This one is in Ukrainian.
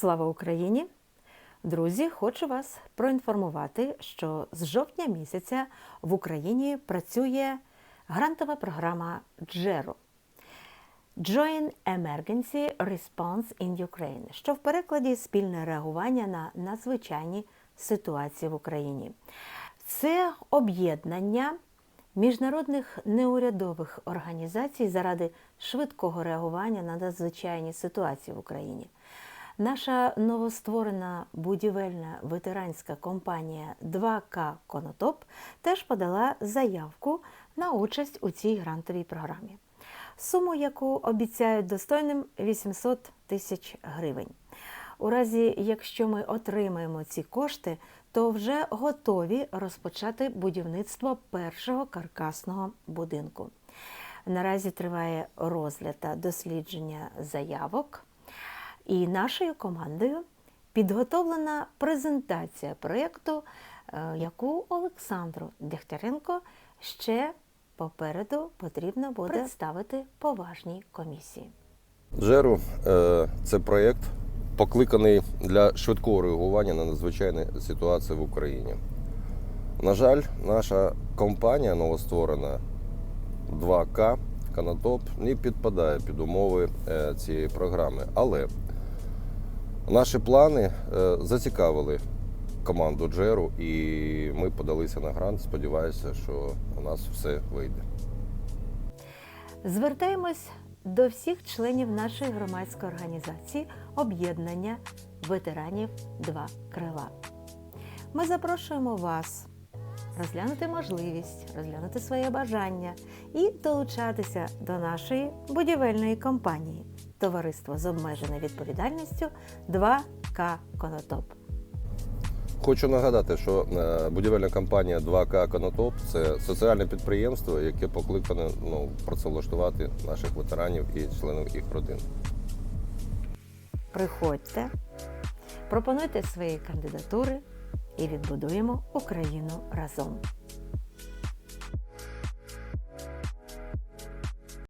Слава Україні! Друзі, хочу вас проінформувати, що з жовтня місяця в Україні працює грантова програма JERO Joint Emergency Response in Ukraine, що в перекладі спільне реагування на надзвичайні ситуації в Україні. Це об'єднання міжнародних неурядових організацій заради швидкого реагування на надзвичайні ситуації в Україні. Наша новостворена будівельна ветеранська компанія 2К Конотоп теж подала заявку на участь у цій грантовій програмі. Суму, яку обіцяють достойним 800 тисяч гривень. У разі, якщо ми отримаємо ці кошти, то вже готові розпочати будівництво першого каркасного будинку. Наразі триває розгляд та дослідження заявок, і нашою командою підготовлена презентація проєкту, е, яку Олександру Дегтяренко ще попереду потрібно буде представити поважній комісії. Джеру е, це проєкт, покликаний для швидкого реагування на надзвичайні ситуації в Україні. На жаль, наша компанія новостворена 2К Канатоп не підпадає під умови е, цієї програми. Але наші плани е, зацікавили команду Джеру, і ми подалися на грант. Сподіваюся, що у нас все вийде. Звертаємось до всіх членів нашої громадської організації об'єднання ветеранів Два крила. Ми запрошуємо вас розглянути можливість, розглянути своє бажання і долучатися до нашої будівельної компанії Товариство з обмеженою відповідальністю 2К Конотоп. Хочу нагадати, що е, будівельна компанія 2К Конотоп це соціальне підприємство, яке покликане ну, працевлаштувати наших ветеранів і членів їх родин. Приходьте, пропонуйте свої кандидатури і відбудуємо Україну разом.